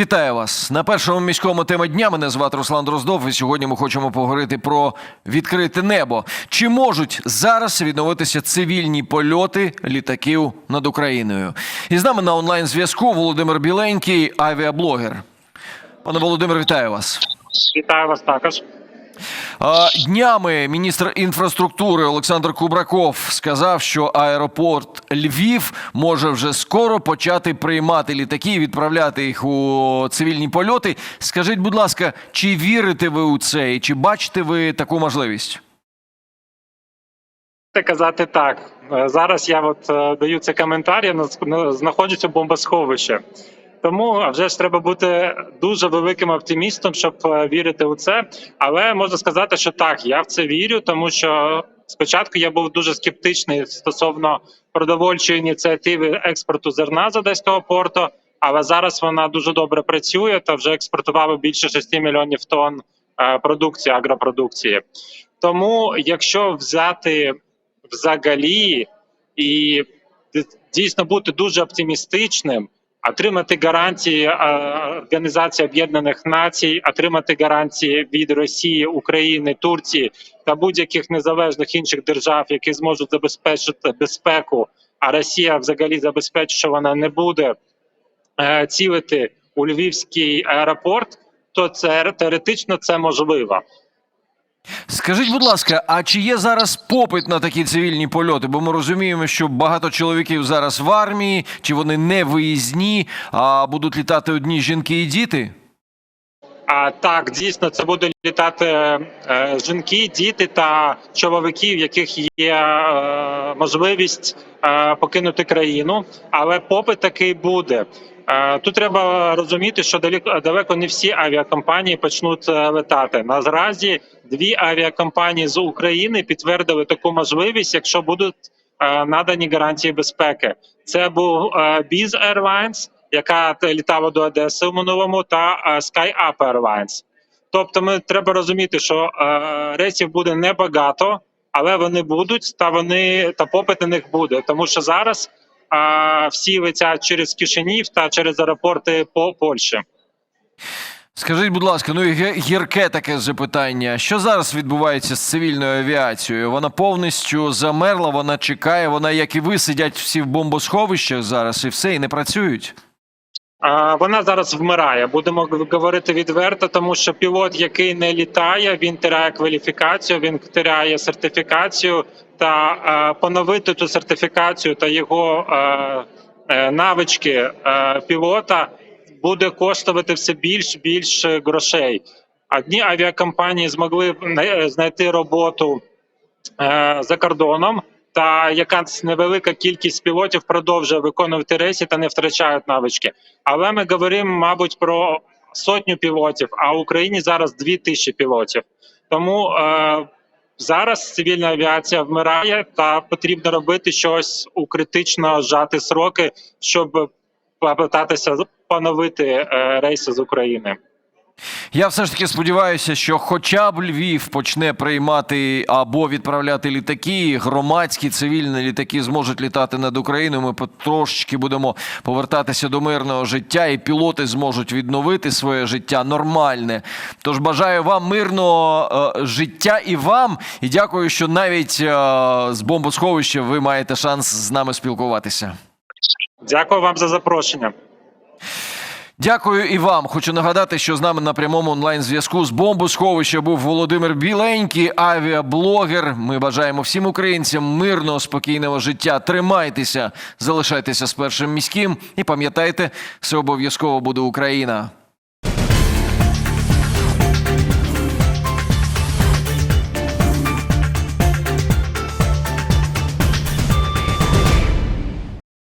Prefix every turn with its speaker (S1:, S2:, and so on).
S1: Вітаю вас на першому міському тема дня. Мене звати Руслан Дроздов. І сьогодні ми хочемо поговорити про відкрите небо. Чи можуть зараз відновитися цивільні польоти літаків над Україною? І з нами на онлайн зв'язку Володимир Біленький, авіаблогер. Пане Володимир, вітаю вас.
S2: Вітаю вас також.
S1: Днями міністр інфраструктури Олександр Кубраков сказав, що аеропорт Львів може вже скоро почати приймати літаки і відправляти їх у цивільні польоти. Скажіть, будь ласка, чи вірите ви у це, і чи бачите ви таку можливість?
S2: Казати так. Е, Зараз я от е, даю цей коментар, я знаходжуся в бомбосховищі. Тому вже ж треба бути дуже великим оптимістом, щоб е, вірити у це. Але можна сказати, що так, я в це вірю, тому що спочатку я був дуже скептичний стосовно продовольчої ініціативи експорту зерна з одеського порту. Але зараз вона дуже добре працює та вже експортувала більше 6 мільйонів тонн е, продукції агропродукції. Тому, якщо взяти взагалі і дійсно бути дуже оптимістичним, отримати гарантії Організації Об'єднаних Націй, отримати гарантії від Росії, України, Турції та будь-яких незалежних інших держав, які зможуть забезпечити безпеку. А Росія взагалі забезпечить, що вона не буде е, цілити у Львівський аеропорт, то це теоретично це можливо.
S1: Скажіть, будь ласка, а чи є зараз попит на такі цивільні польоти? Бо ми розуміємо, що багато чоловіків зараз в армії, чи вони не виїзні, а будуть літати одні жінки і діти?
S2: А так, дійсно, це будуть літати е, жінки, діти та чоловіки, в яких є е, можливість е, покинути країну, але попит такий буде. Е, Тут треба розуміти, що далеко далеко не всі авіакомпанії почнуть е, летати. Наразі дві авіакомпанії з України підтвердили таку можливість, якщо будуть е, надані гарантії безпеки. Це був е, Biz Airlines, яка літала до Одеси в минулому, та е, SkyUp Airlines. Тобто, ми треба розуміти, що е, рейсів буде небагато, але вони будуть, та вони та попит на них буде, тому що зараз е, всі летять через Кишинів та через аеропорти по Польщі.
S1: Скажіть, будь ласка, ну і гірке таке запитання. Що зараз відбувається з цивільною авіацією? Вона повністю замерла, вона чекає, вона, як і ви, сидять всі в бомбосховищах зараз і все, і не працюють.
S2: Вона зараз вмирає. Будемо говорити відверто, тому що пілот, який не літає, він теряє кваліфікацію, він теряє сертифікацію та поновити ту сертифікацію та його е, навички е, пілота буде коштувати все більш більше грошей. Одні авіакомпанії змогли знайти роботу е, за кордоном. Та якась невелика кількість пілотів продовжує виконувати рейси та не втрачають навички. Але ми говоримо, мабуть, про сотню пілотів, а в Україні зараз дві тисячі пілотів. Тому е, зараз цивільна авіація вмирає, та потрібно робити щось у критично зжати сроки, щоб попитатися поновити е, рейси з України.
S1: Я все ж таки сподіваюся, що хоча б Львів почне приймати або відправляти літаки, громадські цивільні літаки зможуть літати над Україною. Ми потрошечки будемо повертатися до мирного життя, і пілоти зможуть відновити своє життя нормальне. Тож бажаю вам мирного е, життя і вам. І дякую, що навіть е, з бомбосховища ви маєте шанс з нами спілкуватися.
S2: Дякую вам за запрошення.
S1: Дякую і вам. Хочу нагадати, що з нами на прямому онлайн зв'язку з бомбосховища був Володимир Біленький, авіаблогер. Ми бажаємо всім українцям мирного, спокійного життя. Тримайтеся, залишайтеся з першим міським і пам'ятайте, все обов'язково буде Україна.